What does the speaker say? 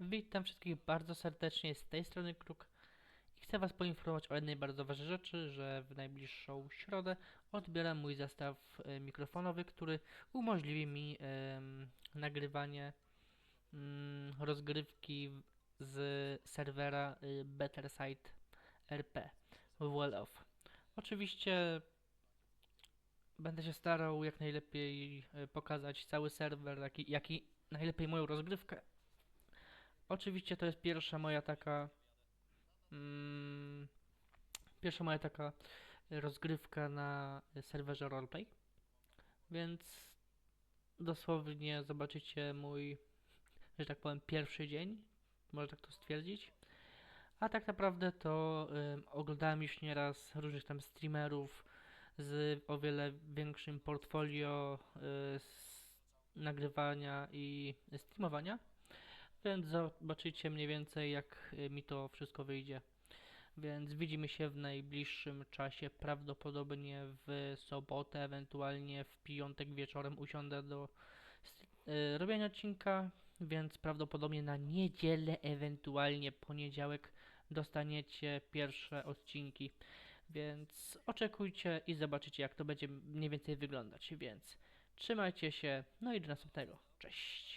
Witam wszystkich bardzo serdecznie z tej strony Kruk i chcę Was poinformować o jednej bardzo ważnej rzeczy, że w najbliższą środę odbieram mój zestaw e, mikrofonowy, który umożliwi mi nagrywanie mm, rozgrywki z serwera y, BetterSite RP Well. Oczywiście będę się starał jak najlepiej e, pokazać cały serwer, jak i, jak i najlepiej moją rozgrywkę. Oczywiście to jest pierwsza moja taka. Mm, pierwsza moja taka rozgrywka na serwerze roleplay. Więc dosłownie zobaczycie mój, że tak powiem, pierwszy dzień. Można tak to stwierdzić. A tak naprawdę to oglądałem już nieraz różnych tam streamerów z o wiele większym portfolio y, nagrywania i streamowania. Więc zobaczycie mniej więcej jak y, mi to wszystko wyjdzie. Więc widzimy się w najbliższym czasie, prawdopodobnie w sobotę, ewentualnie w piątek wieczorem usiądę do y, robienia odcinka, więc prawdopodobnie na niedzielę, ewentualnie poniedziałek dostaniecie pierwsze odcinki. Więc oczekujcie i zobaczycie jak to będzie mniej więcej wyglądać. Więc trzymajcie się, no i do następnego. Cześć!